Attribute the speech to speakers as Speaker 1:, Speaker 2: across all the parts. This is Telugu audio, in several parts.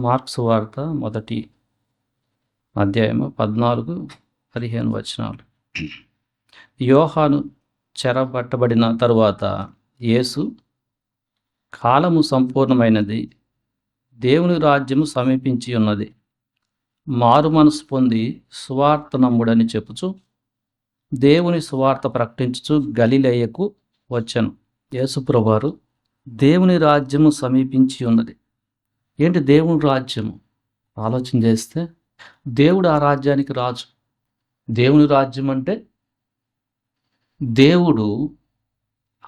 Speaker 1: మార్క్స్ వార్త మొదటి అధ్యాయము పద్నాలుగు పదిహేను వచనాలు. యోహాను చెరబట్టబడిన తరువాత యేసు కాలము సంపూర్ణమైనది దేవుని రాజ్యము సమీపించి ఉన్నది. మారు మనసు పొంది సువార్త నమ్ముడని చెప్పుచు దేవుని సువార్త ప్రకటించుచు గలిలయ్యకు వచ్చాను. యేసుప్రభువారు దేవుని రాజ్యము సమీపించి ఉన్నది. ఏంటి దేవుని రాజ్యము ఆలోచన చేస్తే దేవుడు ఆ రాజ్యానికి రాజు. దేవుని రాజ్యం అంటే దేవుడు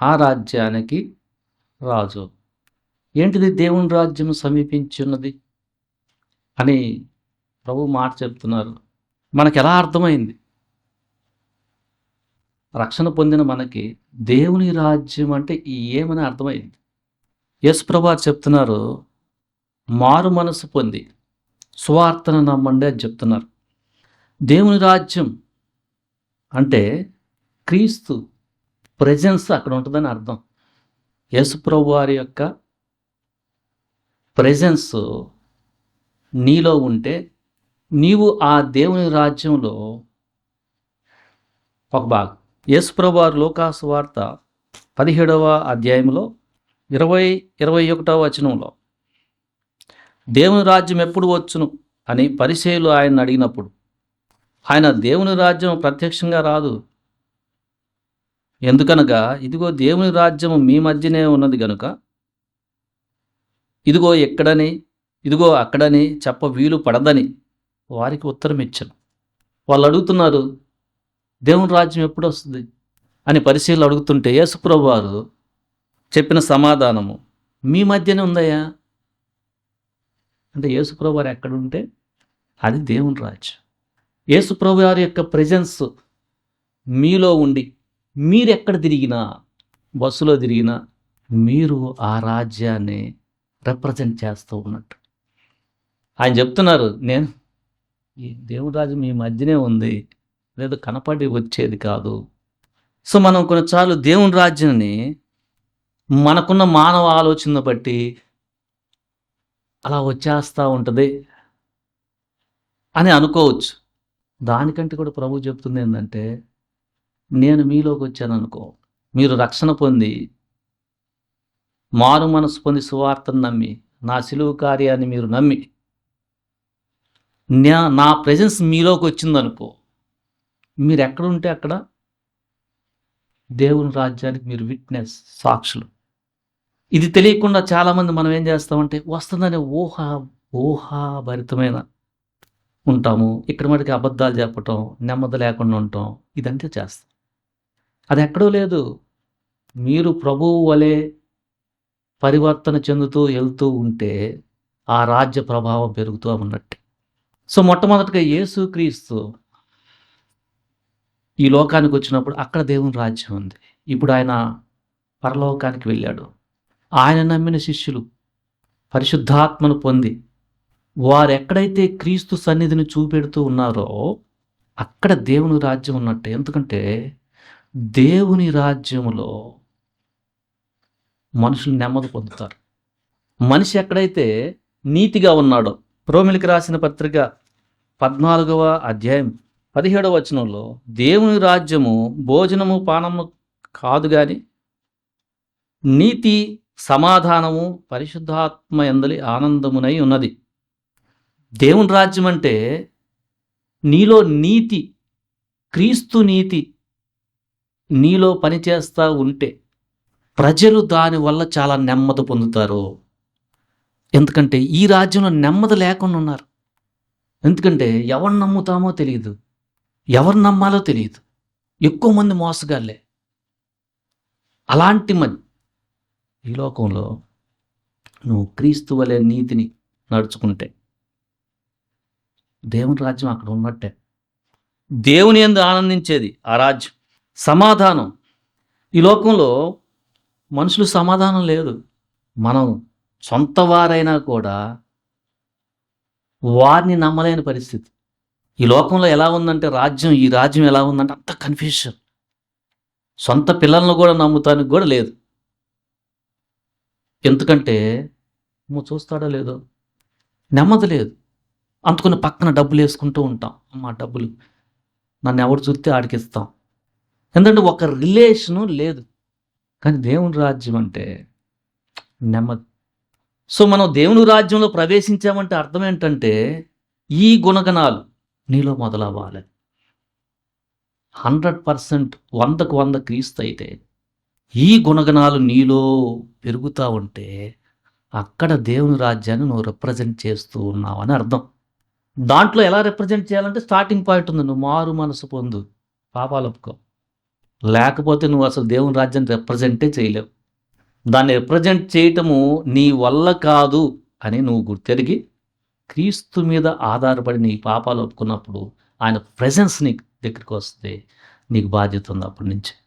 Speaker 1: ఆ రాజ్యానికి రాజు. ఏంటిది దేవుని రాజ్యం సమీపించి ఉన్నది అని ప్రభు మాట చెప్తున్నారు. మనకు ఎలా అర్థమైంది? రక్షణ పొందిన మనకి దేవుని రాజ్యం అంటే ఏమని అర్థమైంది? యశ్ ప్రభా చెప్తున్నారు మారు మనసు పొంది సువార్తను నమ్మండి అని చెప్తున్నారు. దేవుని రాజ్యం అంటే క్రీస్తు ప్రెజెన్స్ అక్కడ ఉంటుందని అర్థం. యేసుప్రభు వారి యొక్క ప్రజెన్స్ నీలో ఉంటే నీవు ఆ దేవుని రాజ్యంలో ఒక భాగం. యేసుప్రభు వారి లోకాసు వార్త పదిహేడవ అధ్యాయంలో ఇరవై ఇరవై ఒకటవ వచనంలో దేవుని రాజ్యం ఎప్పుడు వచ్చును? అని పరిచయులు ఆయన అడిగినప్పుడు ఆయన దేవుని రాజ్యం ప్రత్యక్షంగా రాదు. ఎందుకనగా ఇదిగో దేవుని రాజ్యము మీ మధ్యనే ఉన్నది గనుక ఇదిగో ఎక్కడని ఇదిగో అక్కడని చెప్ప వీలు పడదని వారికి ఉత్తరం ఇచ్చాను. వాళ్ళు అడుగుతున్నారు దేవుని రాజ్యం ఎప్పుడు వస్తుంది? అని పరిశీలన అడుగుతుంటే యేసుప్రభు వారు చెప్పిన సమాధానము మీ మధ్యనే ఉందయ్యా? అంటే యేసుప్రభు వారు ఎక్కడ ఉంటే అది దేవుని రాజ్యం. యేసుప్రభు వారి యొక్క ప్రజెన్స్ మీలో ఉండి మీరు ఎక్కడ తిరిగినా బస్సులో తిరిగినా మీరు ఆ రాజ్యాన్ని రిప్రజెంట్ చేస్తూ ఉన్నట్టు. ఆయన చెప్తున్నారు నేను ఈ దేవుడు రాజ్యం మీ మధ్యనే ఉంది లేదు కనపడి వచ్చేది కాదు. సో మనం కొన్నిసార్లు దేవుని రాజ్యాన్ని మనకున్న మానవ ఆలోచన బట్టి అలా వచ్చేస్తూ ఉంటుంది అని అనుకోవచ్చు. దానికంటే కూడా ప్రభు చెప్తుంది ఏంటంటే నేను మీలోకి వచ్చాను అనుకో మీరు రక్షణ పొంది మారు మనసు పొంది సువార్తను నమ్మి నా సిలువు కార్యాన్ని మీరు నమ్మి నా నా ప్రజెన్స్ మీలోకి వచ్చిందనుకో మీరు ఎక్కడుంటే అక్కడ దేవుని రాజ్యానికి మీరు విట్నెస్ సాక్షులు. ఇది తెలియకుండా చాలామంది మనం ఏం చేస్తామంటే వస్తుందనే ఊహ ఊహాభరితమైన ఉంటాము. ఇక్కడ మటుకు అబద్ధాలు చెప్పటం నెమ్మది లేకుండా ఉండటం ఇదంతా చేస్తాం. అది ఎక్కడో లేదు. మీరు ప్రభువు వలె పరివర్తన చెందుతూ వెళ్తూ ఉంటే ఆ రాజ్య ప్రభావం పెరుగుతూ ఉన్నట్టు. సో మొట్టమొదటిగా యేసుక్రీస్తు ఈ లోకానికి వచ్చినప్పుడు అక్కడ దేవుని రాజ్యం ఉంది. ఇప్పుడు ఆయన పరలోకానికి వెళ్ళాడు. ఆయన నమ్మిన శిష్యులు పరిశుద్ధాత్మను పొంది వారు ఎక్కడైతే క్రీస్తు సన్నిధిని చూపెడుతూ ఉన్నారో అక్కడ దేవుని రాజ్యం ఉన్నట్టే. ఎందుకంటే దేవుని రాజ్యములో మనుషులు నెమ్మది పొందుతారు. మనిషి ఎక్కడైతే నీతిగా ఉన్నాడో రోమిలికి రాసిన పత్రిక పద్నాలుగవ అధ్యాయం పదిహేడవ వచనంలో దేవుని రాజ్యము భోజనము పానము కాదు కానీ నీతి సమాధానము పరిశుద్ధాత్మ ఎందలి ఆనందమునై ఉన్నది. దేవుని రాజ్యం అంటే నీలో నీతి క్రీస్తు నీతి నీలో పనిచేస్తూ ఉంటే ప్రజలు దానివల్ల చాలా నెమ్మది పొందుతారు. ఎందుకంటే ఈ రాజ్యంలో నెమ్మది లేకుండా ఉన్నారు. ఎందుకంటే ఎవరు నమ్ముతామో తెలియదు. ఎవరు నమ్మాలో తెలియదు. ఎక్కువ మంది మోసగాళ్ళే. అలాంటి మంది ఈ లోకంలో నువ్వు క్రీస్తు వలె నీతిని నడుచుకుంటే దేవుని రాజ్యం అక్కడ ఉన్నట్టే. దేవుని ఎందు ఆనందించేది ఆ రాజ్యం. సమాధానం. ఈ లోకంలో మనుషులు సమాధానం లేదు. మనం సొంత వారైనా కూడా వారిని నమ్మలేని పరిస్థితి. ఈ లోకంలో ఎలా ఉందంటే రాజ్యం ఈ రాజ్యం ఎలా ఉందంటే అంత కన్ఫ్యూషన్ సొంత పిల్లలను కూడా నమ్ముతానికి కూడా లేదు. ఎందుకంటే నువ్వు చూస్తాడో లేదో? నెమ్మది లేదు. అందుకుని పక్కన డబ్బులు వేసుకుంటూ ఉంటాం. అమ్మ డబ్బులు నన్ను ఎవరు చూస్తే ఆడికిస్తాం ఎందుకంటే ఒక రిలేషను లేదు. కానీ దేవుని రాజ్యం అంటే నెమ్మది. సో మనం దేవుని రాజ్యంలో ప్రవేశించామంటే అర్థం ఏంటంటే ఈ గుణగణాలు నీలో మొదలవ్వాలి. హండ్రెడ్ పర్సెంట్ వందకు వంద క్రీస్తు అయితే ఈ గుణగణాలు నీలో పెరుగుతూ ఉంటే అక్కడ దేవుని రాజ్యాన్ని నువ్వు రిప్రజెంట్ చేస్తూ ఉన్నావు అని అర్థం. దాంట్లో ఎలా రిప్రజెంట్ చేయాలంటే స్టార్టింగ్ పాయింట్ ఉంది. నువ్వు మారు మనసు పొందు. పాపాలు ఒప్పుకో. లేకపోతే నువ్వు అసలు దేవుని రాజ్యాన్ని రిప్రజెంటే చేయలేవు. దాన్ని రిప్రజెంట్ చేయటము నీ వల్ల కాదు అని నువ్వు గుర్తెరిగి క్రీస్తు మీద ఆధారపడి నీ పాపాలు ఒప్పుకున్నప్పుడు ఆయన ప్రెజెన్స్ నీ దగ్గరికి వస్తే నీకు బాధ్యత ఉంది అప్పటి నుంచి.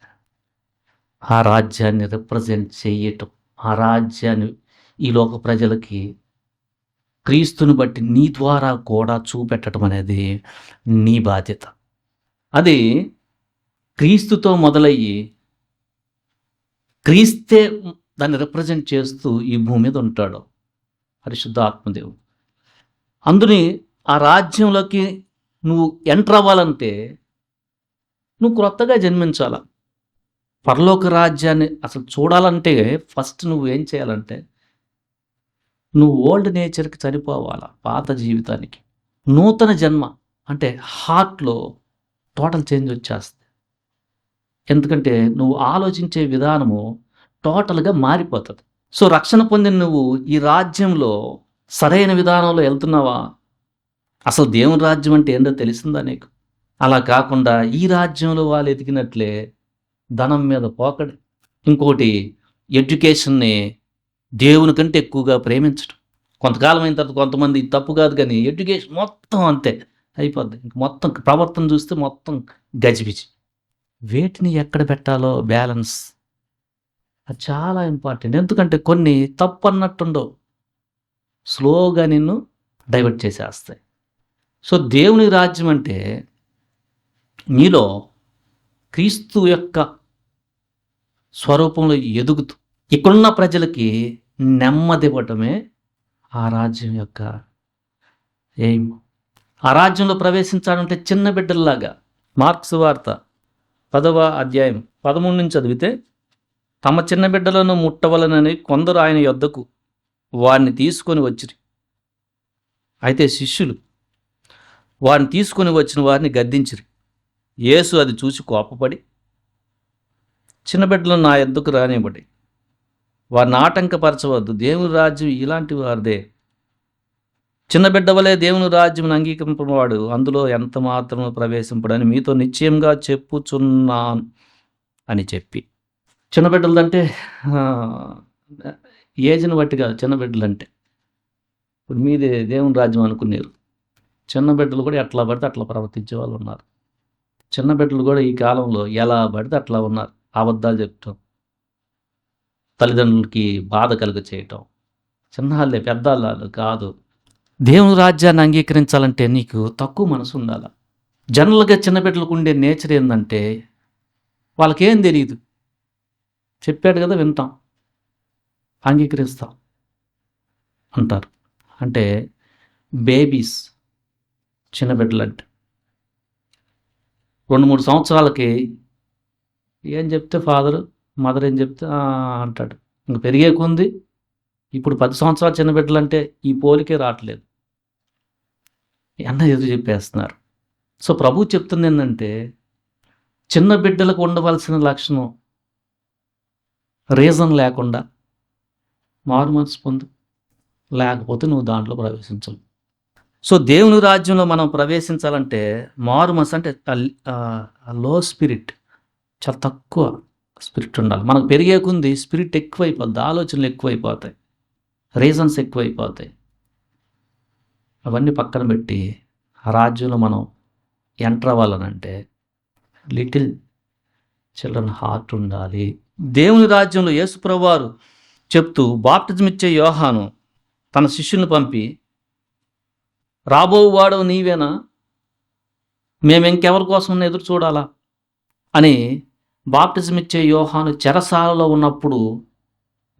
Speaker 1: ఆ రాజ్యాన్ని రిప్రజెంట్ చేయటం ఆ రాజ్యాన్ని ఈ లోక ప్రజలకి క్రీస్తుని బట్టి నీ ద్వారా కూడా చూపెట్టడం అనేది నీ బాధ్యత. అది క్రీస్తుతో మొదలయ్యి క్రీస్తే దాన్ని రిప్రజెంట్ చేస్తూ ఈ భూమి మీద ఉంటాడు పరిశుద్ధ ఆత్మదేవుడు. అందుని ఆ రాజ్యంలోకి నువ్వు ఎంటర్ అవ్వాలంటే నువ్వు క్రొత్తగా జన్మించాలా? పరలోక రాజ్యాన్ని అసలు చూడాలంటే ఫస్ట్ నువ్వు ఏం చేయాలంటే నువ్వు ఓల్డ్ నేచర్కి చనిపోవాలా పాత జీవితానికి. నూతన జన్మ అంటే హార్ట్లో టోటల్ చేంజ్ వచ్చేస్తుంది. ఎందుకంటే నువ్వు ఆలోచించే విధానము టోటల్గా మారిపోతుంది. సో రక్షణ పొందిన నువ్వు ఈ రాజ్యంలో సరైన విధానంలో వెళ్తున్నావా? అసలు దేవుని రాజ్యం అంటే ఏంటో తెలిసిందా నీకు? అలా కాకుండా ఈ రాజ్యంలో వాళ్ళు ఎదిగినట్లే ధనం మీద పోకడి. ఇంకోటి ఎడ్యుకేషన్ని దేవుని కంటే ఎక్కువగా ప్రేమించడం కొంతకాలం అయిన తర్వాత కొంతమంది తప్పు కాదు కానీ ఎడ్యుకేషన్ మొత్తం అంతే అయిపోద్ది. ఇంక మొత్తం ప్రవర్తన చూస్తే మొత్తం గజిబిజి. వేటిని ఎక్కడ పెట్టాలో బ్యాలెన్స్. అది చాలా ఇంపార్టెంట్. ఎందుకంటే కొన్ని తప్పు అన్నట్టుండవు స్లోగా నిన్ను డైవర్ట్ చేసేస్తాయి. సో దేవుని రాజ్యం అంటే నీలో క్రీస్తు యొక్క స్వరూపంలో ఎదుగుతూ ఇక్కడున్న ప్రజలకి నెమ్మది ఇవ్వటమే ఆ రాజ్యం యొక్క ఏం? ఆ రాజ్యంలో ప్రవేశించాలంటే చిన్న బిడ్డల్లాగా. మార్క్స్ వార్త పదవ అధ్యాయం పదమూడు నుంచి చదివితే తమ చిన్న బిడ్డలను ముట్టవలనని కొందరు ఆయన యొద్దకు వారిని తీసుకొని వచ్చిరి. అయితే శిష్యులు వారిని తీసుకొని వచ్చిన వారిని గద్దించిరి. యేసు అది చూసి కోపపడి చిన్నబిడ్డలు నా ఎద్దుకు రానివ్వండి? వారిని ఆటంకపరచవద్దు. దేవుని రాజ్యం ఇలాంటి వారిదే. చిన్న బిడ్డ వలె దేవుని రాజ్యం అంగీకరింపవాడు అందులో ఎంత మాత్రం ప్రవేశింపడని మీతో నిశ్చయంగా చెప్పుచున్నాను అని చెప్పి. చిన్నబిడ్డలంటే ఏజ్ని బట్టి కాదు చిన్న ఇప్పుడు మీదే దేవుని రాజ్యం అనుకున్నారు చిన్న బిడ్డలు కూడా ఎట్లా పడితే అట్లా ప్రవర్తించే వాళ్ళు ఉన్నారు. చిన్న బిడ్డలు కూడా ఈ కాలంలో ఎలా పడితే అట్లా ఉన్నారు. అబద్ధాలు చెప్తాం. తల్లిదండ్రులకి బాధ కలుగ చేయటం చిన్నాళ్ళే పెద్దాళ్ళు కాదు. దేవుని రాజ్యాన్ని అంగీకరించాలంటే నీకు తక్కువ మనసు ఉండాలి? జనరల్గా చిన్న బిడ్డలకు ఉండే నేచర్ ఏంటంటే వాళ్ళకేం తెలియదు చెప్పాడు కదా వింటాం. అంగీకరిస్తాం అంటారు. అంటే బేబీస్ చిన్న బిడ్డలు అంటే రెండు మూడు సంవత్సరాలకి ఏం చెప్తే ఫాదరు మదర్ ఏం చెప్తే అంటాడు. ఇంక పెరిగే కొంది ఇప్పుడు పది సంవత్సరాలు చిన్న బిడ్డలు అంటే ఈ పోలికే రావట్లేదు. అన్న ఎదురు చెప్పేస్తున్నారు. సో ప్రభు చెప్తుంది ఏంటంటే చిన్న బిడ్డలకు ఉండవలసిన లక్షణం రీజన్ లేకుండా మారు మనసు పొందు. లేకపోతే నువ్వు దాంట్లో ప్రవేశించవు సో దేవుని రాజ్యంలో మనం ప్రవేశించాలంటే మారు మనసు అంటే లో స్పిరిట్ చాలా తక్కువ స్పిరిట్ ఉండాలి. మనకు పెరిగే కొంది స్పిరిట్ ఎక్కువైపోద్ది ఆలోచనలు ఎక్కువైపోతాయి రీజన్స్ ఎక్కువైపోతాయి. అవన్నీ పక్కన పెట్టి ఆ రాజ్యంలో మనం ఎంటర్ అవ్వాలనంటే లిటిల్ చిల్డ్రన్ హార్ట్ ఉండాలి. దేవుని రాజ్యంలో యేసుప్రభువారు చెప్తూ బాప్టిజం ఇచ్చే యోహాను తన శిష్యుని పంపి రాబోవాడు నీవేనా? మేము ఇంకెవరి కోసం ఎదురు చూడాలా? అని బాప్టిజం ఇచ్చే యోహాను చెరసాలలో ఉన్నప్పుడు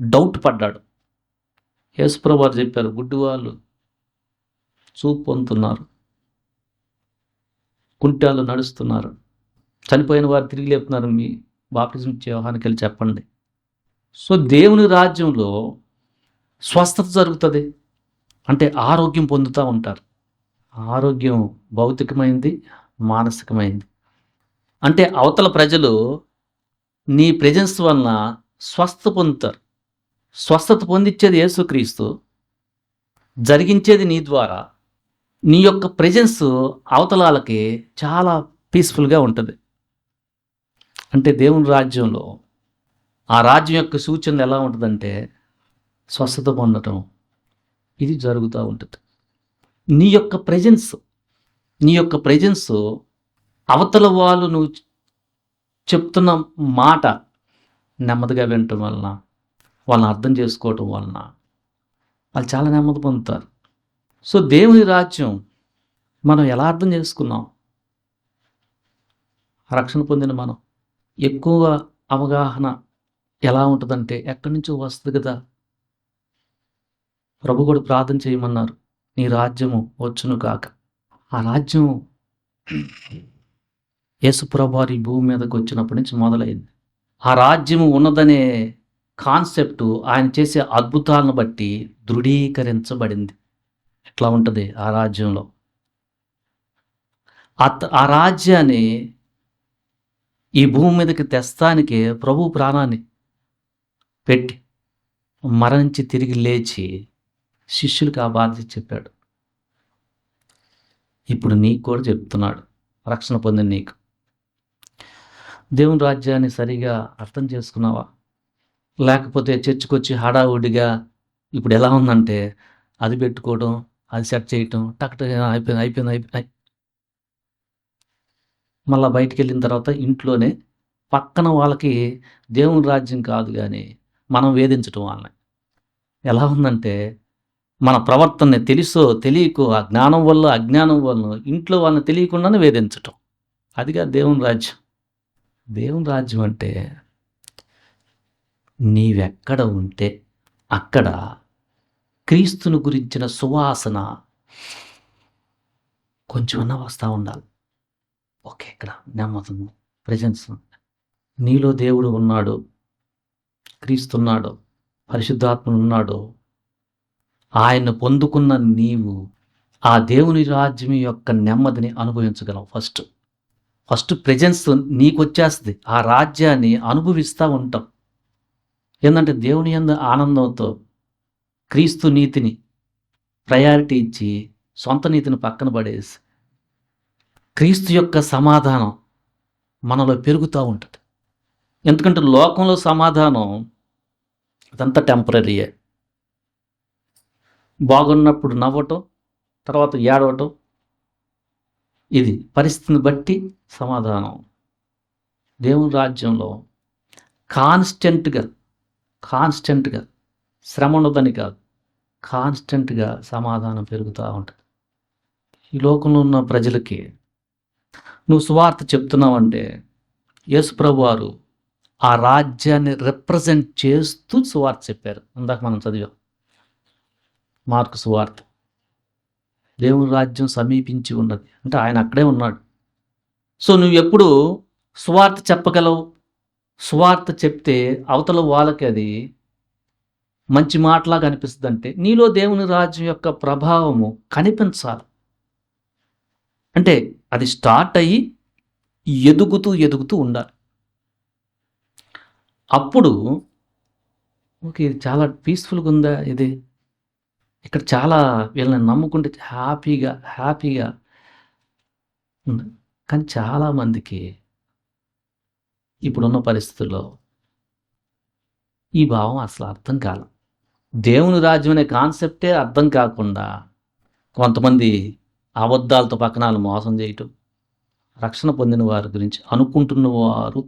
Speaker 1: డౌట్ పడ్డాడు. యేసుప్రభు వారు చెప్పారు గుడ్డి వాళ్ళు చూపు పొందుతున్నారు. కుంటాలు నడుస్తున్నారు. చనిపోయిన వారు తిరిగి లేపుతున్నారు. మీ బాప్టిజం ఇచ్చే యోహానికి వెళ్ళి చెప్పండి. సో దేవుని రాజ్యంలో స్వస్థత జరుగుతుంది. అంటే ఆరోగ్యం పొందుతూ ఉంటారు. ఆరోగ్యం భౌతికమైంది మానసికమైంది. అంటే అవతల ప్రజలు నీ ప్రజెన్స్ వలన స్వస్థ పొందుతారు. స్వస్థత పొందించేది యేసుక్రీస్తు. జరిగించేది నీ ద్వారా. నీ యొక్క ప్రజెన్స్ అవతలాలకి చాలా పీస్ఫుల్గా ఉంటుంది. అంటే దేవుని రాజ్యంలో ఆ రాజ్యం యొక్క సూచనలు ఎలా ఉంటుందంటే స్వస్థత పొందటం. ఇది జరుగుతూ ఉంటుంది. నీ యొక్క ప్రజెన్స్ నీ యొక్క ప్రజెన్స్ అవతల వాళ్ళు నువ్వు చెప్తున్న మాట నెమ్మదిగా వినటం వలన వాళ్ళని అర్థం చేసుకోవటం వలన వాళ్ళు చాలా నెమ్మది పొందుతారు. సో దేవుని రాజ్యం మనం ఎలా అర్థం చేసుకున్నాం? రక్షణ పొందిన మనం ఎక్కువ అవగాహన ఎలా ఉంటుందంటే ఎక్కడి నుంచో వస్తుంది కదా? ప్రభు కూడా ప్రార్థన చేయమన్నారు. నీ రాజ్యము వచ్చును కాక ఆ రాజ్యం యేసుప్రభారి భూమి మీదకి వచ్చినప్పటి నుంచి మొదలైంది. ఆ రాజ్యము ఉన్నదనే కాన్సెప్ట్ ఆయన చేసే అద్భుతాలను బట్టి దృఢీకరించబడింది. ఎట్లా ఉంటుంది ఆ రాజ్యంలో? ఆ రాజ్యాన్ని ఈ భూమి మీదకి తెస్తానికి ప్రభు ప్రాణాన్ని పెట్టి మరణించి తిరిగి లేచి శిష్యులకు ఆ బాధ్యత చెప్పాడు. ఇప్పుడు నీకు కూడా చెప్తున్నాడు. రక్షణ పొందిన నీకు. దేవుని రాజ్యాన్ని సరిగా అర్థం చేసుకున్నావా? లేకపోతే చర్చికొచ్చి హడావుడిగా ఇప్పుడు ఎలా ఉందంటే అది పెట్టుకోవడం అది సెట్ చేయటం టక్ అయిపోయింది అయిపోయింది అయిపోయింది. మళ్ళీ బయటికి వెళ్ళిన తర్వాత ఇంట్లోనే పక్కన వాళ్ళకి దేవుని రాజ్యం కాదు కానీ మనం వేధించటం వాళ్ళని. ఎలా ఉందంటే మన ప్రవర్తనని తెలుసో తెలియకో ఆ జ్ఞానం వల్ల అజ్ఞానం వల్ల ఇంట్లో వాళ్ళని తెలియకుండానే వేధించటం. అదిగా దేవుని రాజ్యం. దేవుని రాజ్యం అంటే నీవెక్కడ ఉంటే అక్కడ క్రీస్తుని గురించిన సువాసన కొంచెమన్నా వస్తూ ఉండాలి. ఓకే ఇక్కడ నెమ్మది ప్రజెన్స్ నీలో దేవుడు ఉన్నాడు క్రీస్తున్నాడు పరిశుద్ధాత్ముడు ఉన్నాడు ఆయన పొందుకున్న నీవు ఆ దేవుని రాజ్యం యొక్క నెమ్మదిని అనుభవించగలవు ఫస్ట్. ఫస్ట్ ప్రజెన్స్ నీకు వచ్చేస్తుంది ఆ రాజ్యాన్ని అనుభవిస్తూ ఉంటాం. ఏంటంటే దేవుని యందు ఆనందంతో క్రీస్తు నీతిని ప్రయారిటీ ఇచ్చి సొంత నీతిని పక్కన పడేసి క్రీస్తు యొక్క సమాధానం మనలో పెరుగుతూ ఉంటుంది. ఎందుకంటే లోకంలో సమాధానం అదంతా టెంపరీయే బాగున్నప్పుడు నవ్వటం తర్వాత ఏడవటం ఇది పరిస్థితిని బట్టి సమాధానం. దేవుని రాజ్యంలో కాన్స్టెంట్గా కాన్స్టెంట్గా శ్రమ ఉండదని కాదు కాన్స్టెంట్గా సమాధానం పెరుగుతూ ఉంటుంది. ఈ లోకంలో ఉన్న ప్రజలకి నువ్వు సువార్త చెప్తున్నావంటే యేసుప్రభు వారు ఆ రాజ్యాన్ని రిప్రజెంట్ చేస్తూ సువార్త చెప్పారు. ఇందాక మనం చదివాం. మార్కు సువార్త దేవుని రాజ్యం సమీపించి ఉన్నది. అంటే ఆయన అక్కడే ఉన్నాడు. సో నువ్వు ఎప్పుడు సువార్త చెప్పగలవు? సువార్త చెప్తే అవతల వాళ్ళకి అది మంచి మాటలాగా అనిపిస్తుంది అంటే నీలో దేవుని రాజ్యం యొక్క ప్రభావము కనిపించాలి. అంటే అది స్టార్ట్ అయ్యి ఎదుగుతూ ఎదుగుతూ ఉండాలి. అప్పుడు ఓకే ఇది చాలా పీస్ఫుల్గా ఉందా ఇది? ఇక్కడ చాలా వీళ్ళని నమ్ముకుంటే హ్యాపీగా హ్యాపీగా ఉంది. కానీ చాలామందికి ఇప్పుడున్న పరిస్థితుల్లో ఈ భావం అసలు అర్థం కాల. దేవుని రాజ్యం అనే కాన్సెప్టే అర్థం కాకుండా కొంతమంది అబద్ధాలతో పక్కనాలు మోసం చేయటం రక్షణ పొందిన వారి గురించి అనుకుంటున్న వారు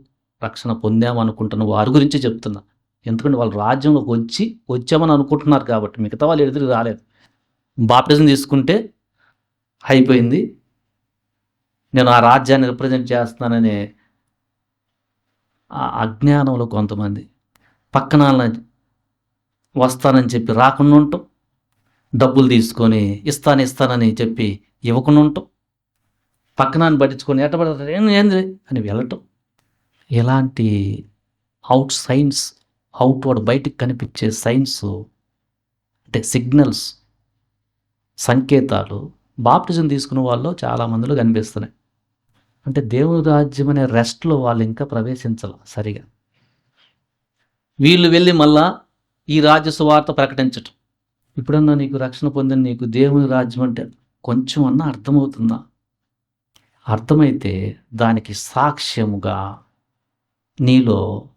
Speaker 1: రక్షణ పొందామనుకుంటున్న వారి గురించి చెప్తున్నా. ఎందుకంటే వాళ్ళు రాజ్యంలోకి వచ్చి వచ్చామని అనుకుంటున్నారు కాబట్టి మిగతా వాళ్ళు ఎదురు రాలేదు. బాప్టిజం తీసుకుంటే అయిపోయింది. నేను ఆ రాజ్యాన్ని రిప్రజెంట్ చేస్తున్నాననే ఆ అజ్ఞానంలో కొంతమంది పక్కన వస్తానని చెప్పి రాకుండా ఉంటాం. డబ్బులు తీసుకొని ఇస్తాను ఇస్తానని చెప్పి ఇవ్వకుండా ఉంటాం. పక్కనాన్ని పట్టించుకొని ఎట్టబడతారు? ఏంది అని వెళ్ళటం. ఇలాంటి అవుట్ సైన్స్ అవుట్వర్డ్ బయటికి కనిపించే సైన్స్ అంటే సిగ్నల్స్ సంకేతాలు బాప్టిజం తీసుకున్న వాళ్ళు చాలామందిలో కనిపిస్తున్నాయి. అంటే దేవుని రాజ్యం అనే రెస్ట్లో వాళ్ళు ఇంకా ప్రవేశించాల సరిగా. వీళ్ళు వెళ్ళి మళ్ళా ఈ రాజ్య సువార్త ప్రకటించటం. ఇప్పుడన్నా నీకు రక్షణ పొందిన నీకు దేవుని రాజ్యం అంటే కొంచెం అన్నా అర్థమవుతుందా? అర్థమైతే దానికి సాక్ష్యముగా నీలో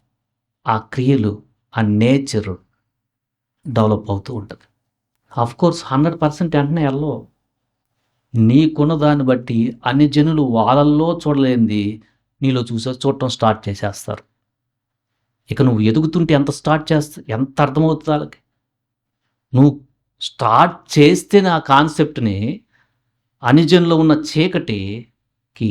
Speaker 1: ఆ క్రియలు ఆ నేచర్ డెవలప్ అవుతూ ఉంటుంది. ఆఫ్ కోర్స్ హండ్రెడ్ పర్సెంట్ వెంటనే వెళ్ళవు నీకున్న దాన్ని బట్టి అన్ని జనులు వాళ్ళల్లో చూడలేనిది నీలో చూసే చూడటం స్టార్ట్ చేసేస్తారు. ఇక నువ్వు ఎదుగుతుంటే ఎంత స్టార్ట్ చేస్తా ఎంత అర్థమవుతుంది వాళ్ళకి? నువ్వు స్టార్ట్ చేస్తే నా కాన్సెప్ట్ని అనిజన్లో ఉన్న చీకటికి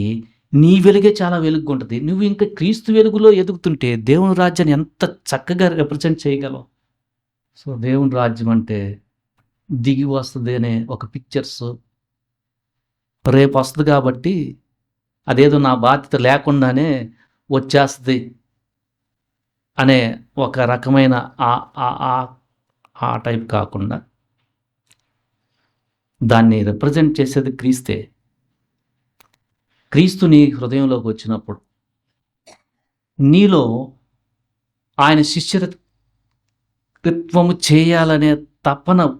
Speaker 1: నీ వెలుగే చాలా వెలుగుగా ఉంటుంది. నువ్వు ఇంకా క్రీస్తు వెలుగులో ఎదుగుతుంటే దేవుని రాజ్యాన్ని ఎంత చక్కగా రిప్రజెంట్ చేయగలవు? సో దేవుని రాజ్యం అంటే దిగి వస్తుంది అనే ఒక పిక్చర్స్ రేపు వస్తుంది కాబట్టి అదేదో నా బాధ్యత లేకుండానే వచ్చేస్తుంది అనే ఒక రకమైన ఆ- ఆ- ఆ- ఆ టైప్ కాకుండా దాన్ని రిప్రజెంట్ చేసేది క్రీస్తే. క్రీస్తు నీ హృదయంలోకి వచ్చినప్పుడు నీలో ఆయన శిష్యత్వము చేయాలనే తపన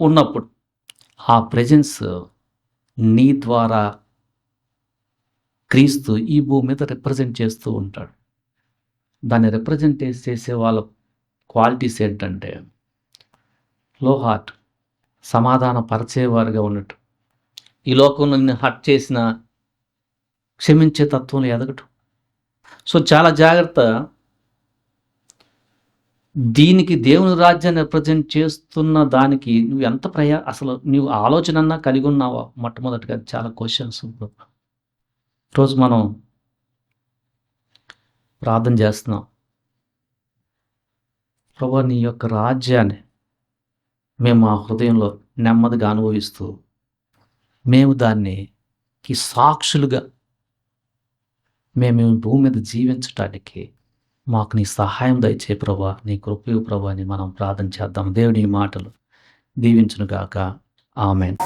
Speaker 1: ఉన్నప్పుడు ఆ ప్రజెన్స్ నీ ద్వారా క్రీస్తు ఈ భూమి మీద రిప్రజెంట్ చేస్తూ ఉంటాడు. దాన్ని రిప్రజెంట్ చేసే వాళ్ళ క్వాలిటీస్ ఏంటంటే లో హార్ట్ సమాధాన పరిచేవారుగా ఉన్నట్టు. ఈ లోకంలో నిన్ను హర్ట్ చేసిన క్షమించే తత్వంలో ఎదగటం. సో చాలా జాగ్రత్త. దీనికి దేవుని రాజ్యాన్ని రిప్రజెంట్ చేస్తున్న దానికి నువ్వు ఎంత ప్రయా అసలు నువ్వు ఆలోచన అన్నా కలిగి ఉన్నావా? మొట్టమొదటిగా చాలా క్వశ్చన్స్ రోజు మనం ప్రార్థన చేస్తున్నాం. ప్రభా నీ యొక్క రాజ్యాన్ని మేము మా హృదయంలో నెమ్మదిగా అనుభవిస్తూ మేము దాన్ని కి సాక్షులుగా మేము ఈ భూమి మీద జీవించటానికి మాకు నీ సహాయం దయచే ప్రభా నీ కృపయు ప్రభా అని మనం ప్రార్థన చేద్దాం. దేవుని మాటలు దీవించును గాక. ఆమెన్.